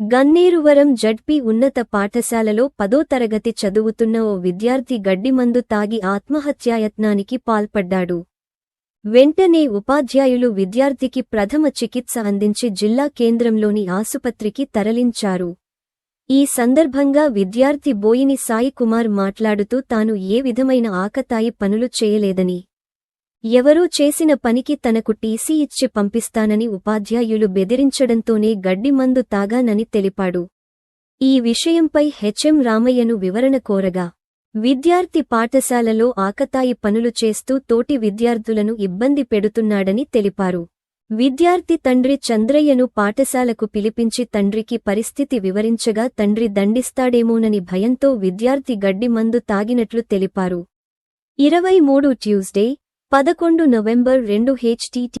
Ganneruvaram ZP ఉన్నత పాఠశాలలో పదో తరగతి చదువుతున్న ఓ విద్యార్థి గడ్డిమందు తాగి ఆత్మహత్యాయత్నానికి పాల్పడ్డాడు. వెంటనే ఉపాధ్యాయులు విద్యార్థికి ప్రథమ చికిత్స అందించి జిల్లా కేంద్రంలోని ఆసుపత్రికి తరలించారు. ఈ సందర్భంగా విద్యార్థి బోయిని సాయికుమార్ మాట్లాడుతూ తాను ఏ విధమైన ఆకతాయి పనులు చేయలేదని ఎవరో చేసిన పనికి తనకు టీసీ ఇచ్చి పంపిస్తానని ఉపాధ్యాయులు బెదిరించడంతోనే గడ్డి మందు తాగానని తెలిపాడు. ఈ విషయంపై హెచ్ఎం రామయ్యను వివరణ కోరగా విద్యార్థి పాఠశాలలో ఆకతాయి పనులు చేస్తూ తోటి విద్యార్థులను ఇబ్బంది పెడుతున్నాడని తెలిపారు. విద్యార్థి తండ్రి చంద్రయ్యను పాఠశాలకు పిలిపించి తండ్రికి పరిస్థితి వివరించగా తండ్రి దండిస్తాడేమోనని భయంతో విద్యార్థి గడ్డి మందు తాగినట్లు తెలిపారు. ఇరవై మూడు ట్యూస్డే పదకొండు నవంబర్ రెండు హెచ్టిటి